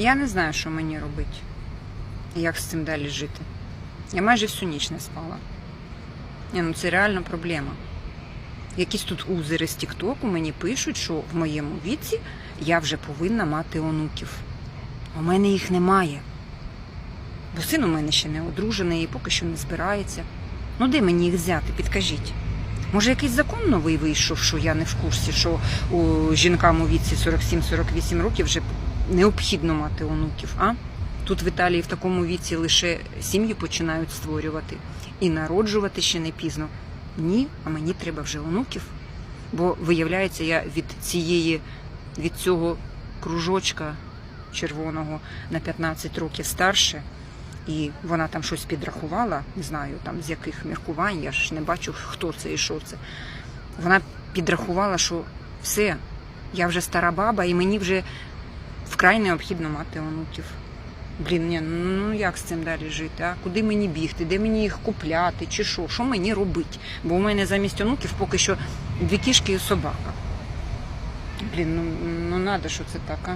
Я не знаю, що мені робити. І як з цим далі жити. Я майже всю ніч не спала. Ні, ну це реально проблема. Якісь тут узери з Тіктоку мені пишуть, що в моєму віці я вже повинна мати онуків. У мене їх немає. Бо син у мене ще не одружений і поки що не збирається. Ну де мені їх взяти? Підкажіть. Може, якийсь закон новий вийшов, що я не в курсі, що у жінкам у віці 47-48 років вже необхідно мати онуків, а? Тут в Італії в такому віці лише сім'ї починають створювати і народжувати ще не пізно. Ні, а мені треба вже онуків. Бо виявляється, я від цієї, від цього кружочка червоного на 15 років старше, і вона там щось підрахувала, не знаю там з яких міркувань, я ж не бачу, хто це і що це. Вона підрахувала, що все, я вже стара баба, і мені вже вкрай необхідно мати онуків. Блін, ні, ну як з цим далі жити? А куди мені бігти? Де мені їх купляти? Чи що? Що мені робити? Бо у мене замість онуків поки що дві кішки і собака. Блін, ну, ну надо, що це так, а?